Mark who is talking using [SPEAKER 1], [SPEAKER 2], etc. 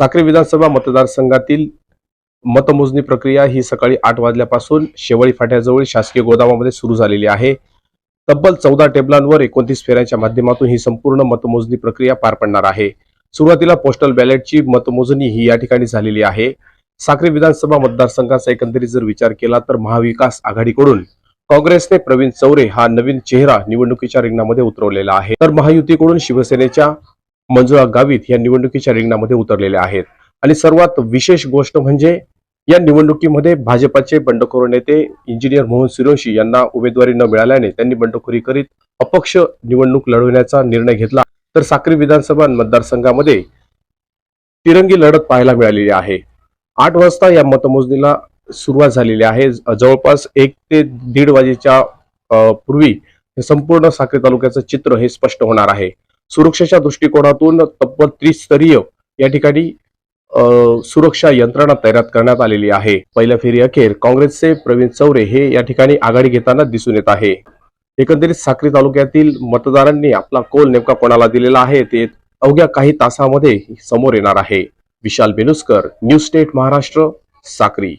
[SPEAKER 1] साक्री विधानसभा मतदारसंघातील मतमोजणी प्रक्रिया ही सकाळी आठ वाजल्यापासून शेवळी फाट्याजवळ शासकीय गोदामामध्ये सुरू झालेली आहे. तब्बल चौदा टेबलांवर एकोणतीस फेऱ्यांच्या माध्यमातून ही संपूर्ण मतमोजणी प्रक्रिया पार पडणार आहे. सुरुवातीला पोस्टल बॅलेटची मतमोजणी ही या ठिकाणी झालेली आहे. साक्री विधानसभा मतदारसंघाचा एकंदरीत जर विचार केला तर महाविकास आघाडीकडून काँग्रेसने प्रवीण चौरे हा नवीन चेहरा निवडणुकीच्या रिंगणामध्ये उतरवलेला आहे. तर महायुतीकडून शिवसेनेच्या मंजुळा गावित या निवडणुकीच्या रिंगणामध्ये उतरलेल्या आहेत. आणि सर्वात विशेष गोष्ट म्हणजे या निवडणुकीमध्ये भाजपाचे बंडखोर नेते इंजिनियर मोहन सुरवशी यांना उमेदवारी न मिळाल्याने त्यांनी बंडखोरी करीत अपक्ष निवडणूक लढवण्याचा निर्णय घेतला. तर साक्री विधानसभा मतदारसंघामध्ये तिरंगी लढत पाहायला मिळालेली आहे. आठ वाजता या मतमोजणीला सुरुवात झालेली आहे. जवळपास एक ते दीड वाजेच्या पूर्वी संपूर्ण साक्री तालुक्याचं चित्र हे स्पष्ट होणार आहे. सुरक्षेच्या दृष्टिकोनातून तब्बल त्रिस्तरीय या ठिकाणी सुरक्षा यंत्रणा तैनात करण्यात आलेली आहे. पहिल्या फेरी अखेर काँग्रेसचे प्रवीण चौरे हे या ठिकाणी आघाडी घेताना दिसून येत आहे. एकंदरीत साक्री तालुक्यातील मतदारांनी आपला कोल नेमका कोणाला दिलेला आहे ते अवघ्या काही तासामध्ये समोर येणार आहे. Vishal Beluskar news state Maharashtra Sakri.